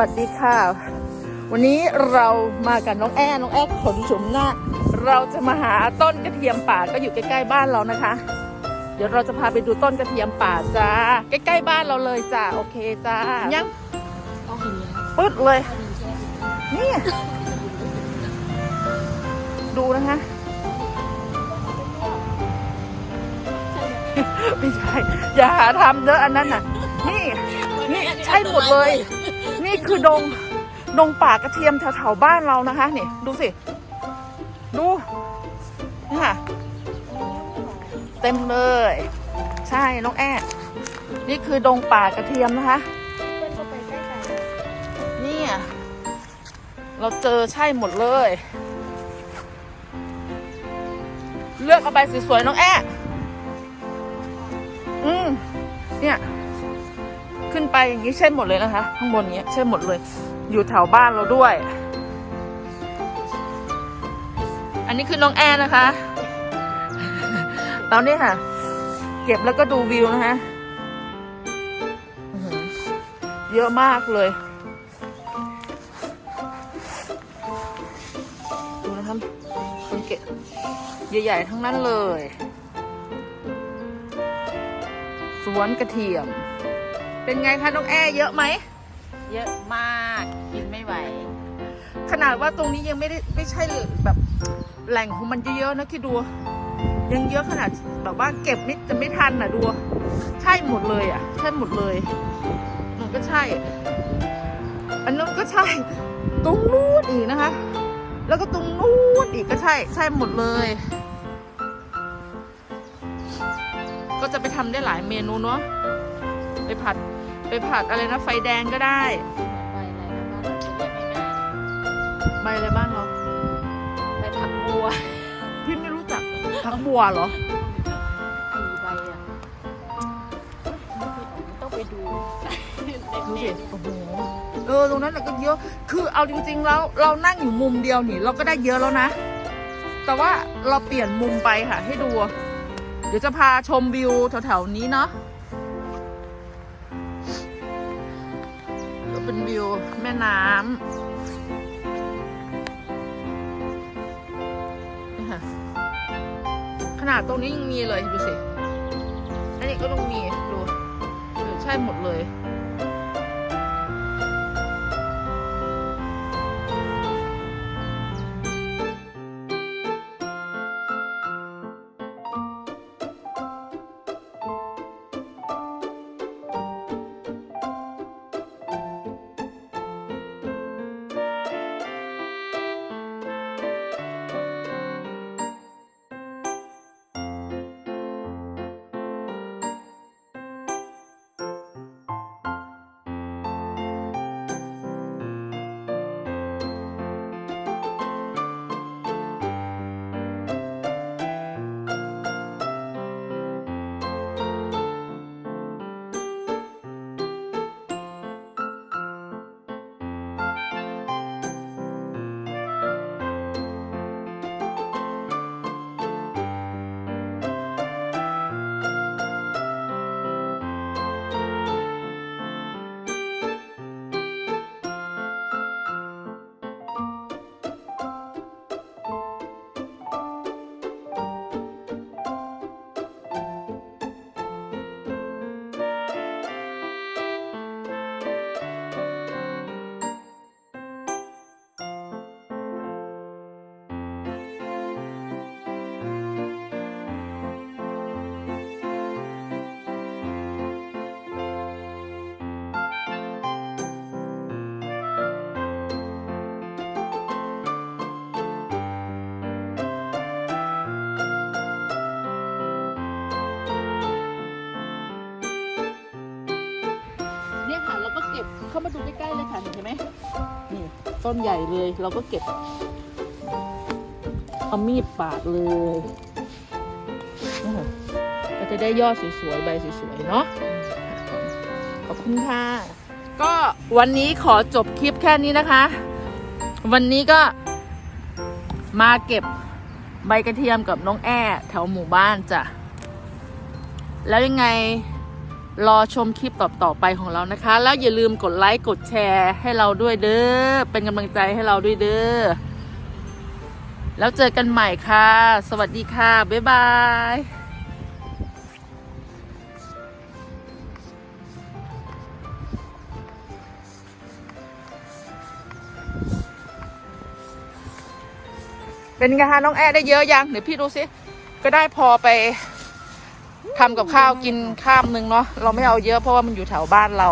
สวัสดีค่ะ วันนี้เรามากับน้องแอ้น้องแอ้ขนชุมหน้า เราจะมาหาต้นกระเทียมป่าก็อยู่ใกล้ๆบ้านเรานะคะ เดี๋ยวเราจะพาไปดูต้นกระเทียมป่าจ้า ใกล้ๆบ้านเราเลยจ้า โอเคจ้า ยังเอาเห็นแล้วปึ๊ดเลยเอาเห็นแค่นี่ ดูนะคะ ไม่ใช่ อย่าหาทำเยอะอันนั้นน่ะนี่นี่ใช่ หมดเลย นี่คือดงดงป่ากระเทียมแถวๆบ้านเรานะคะนี่ดูสิ ดูนี่ค่ะ เต็มเลย ใช่น้องแอ้นี่คือดงป่ากระเทียมนะคะเนี่ยเราเจอใช่หมดเลย เลือกเอาใบสวยๆน้องแอ้อืมเนี่ย ขึ้นไปอย่างนี้ใช่หมดเลยนะคะ ข้างบนเนี้ยใช่หมดเลย อยู่แถวบ้านเราด้วย อันนี้คือน้องแอนะคะเราเนี่ค่ะ เก็บแล้วก็ดูวิวนะคะเยอะมากเลย ดูนะครับคนเก็บใหญ่ ๆ ทั้งนั้นเลย สวนกระเทียม เป็นไงคะน้องแอเยอะไหม เยอะมากกินไม่ไหว ขนาดว่าตรงนี้ยังไม่ได้ไม่ใช่แบบแหล่งของมันเยอะๆนะคิดดู ยังเยอะขนาดแบบว่าเก็บนิดจะไม่ทันอะดู ใช่หมดเลยอะ ใช่หมดเลยมันก็ใช่ อันนู้นก็ใช่ ตรงนู้นอีกนะคะ แล้วก็ตรงนู้นอีกก็ใช่ ใช่หมดเลย ก็จะไปทำได้หลายเมนูเนาะ ไปผัดไปผัดอะไรนะไฟแดงก็ได้ ใบอะไรนะบ้านเราจะเรียกง่ายใบอะไรบ้านเราๆใบผักบัวพี่ไม่รู้จักผักบัวเหรอสี่ใบอะไม่เคยออกต้องไปดูดูสิโอ้โหเออตรงนั้นน่ะก็เยอะ คือเอาจริง ๆ แล้วเรานั่งอยู่มุมเดียวนี่ เราก็ได้เยอะแล้วนะ แต่ว่าเราเปลี่ยนมุมไปค่ะ ให้ดู เดี๋ยวจะพาชมวิวแถวๆนี้เนาะ เป็นวิวแม่น้ำนี่ค่ะขนาดตรงนี้ยังมีเลยดูสิ อันนี้ก็ต้องมีดู ใช่หมดเลย ห็นไหมนี่ต้นใหญ่เลยเราก็เก็บเอามีดปาดเลยก็จะได้ยอดสวยๆใบสวยๆเนาะขอบคุณค่ะ ก็วันนี้ขอจบคลิปแค่นี้นะคะ วันนี้ก็มาเก็บใบกระเทียมกับน้องแอ้แถวหมู่บ้านจ้ะ แล้วยังไง รอชมคลิปต่อๆไปของเรานะคะ แล้วอย่าลืมกดไลค์กดแชร์ให้เราด้วยเด้อเป็นกำลังใจให้เราด้วยเด้อแล้วเจอกันใหม่ค่ะ สวัสดีค่ะ บ๊ายบายเป็นไงคะน้องแอร์ได้เยอะยัง เดี๋ยวพี่ดูสิ ก็ได้พอไป ทำกับข้าวกินข้ามนึงเนาะเราไม่เอาเยอะเพราะว่ามันอยู่แถวบ้านเรา